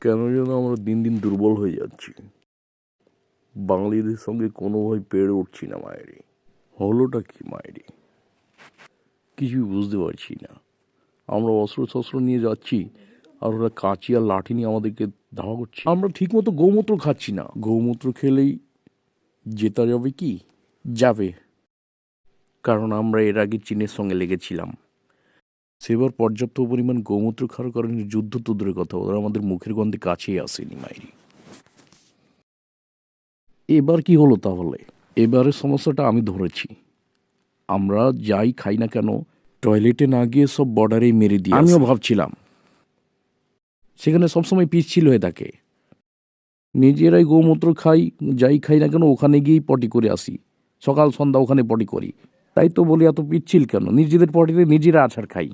কেন যেন আমরা দিন দিন দুর্বল হয়ে যাচ্ছি? বাঙালিদের সঙ্গে কোনোভাবে পেরে উঠছি না মায়েরি। হলোটা কি মায়েরি? কিছুই বুঝতে পারছি না। আমরা অস্ত্র শস্ত্র নিয়ে যাচ্ছি আর ওরা কাঁচি আর লাঠি নিয়ে আমাদেরকে ধাওয়া করছে। আমরা ঠিকমতো গৌমূত্র খাচ্ছি না। গৌমূত্র খেলেই জেতা যাবে কি? যাবে। কারণ আমরা এর আগে চীনের সঙ্গে লেগেছিলাম। সেবার পর্যাপ্ত পরিমাণ গৌমূত্র খাওয়ার কারণে যুদ্ধ তো দূরের কথা। ওরা আমাদের মুখের গন্ধে কাছেই আসেনি মাইরি। এবার কি হলো তাহলে? এবারের সমস্যাটা আমি ধরেছি। আমরা যাই খাই না কেন টয়লেটে না গিয়ে সব বর্ডারেই মেরে দিই আমিও ভাবছিলাম। সেখানে সবসময় পিচ্ছিল হয়ে থাকে। নিজেরাই গোমূত্র খাই যাই খাই না কেন ওখানে গিয়েই পটি করে আসি। সকাল সন্ধ্যা ওখানে পটি করি। তাই তো বলি এত পিচ্ছিল কেন? নিজেদের পটিতে নিজেরা আছাড় খাই।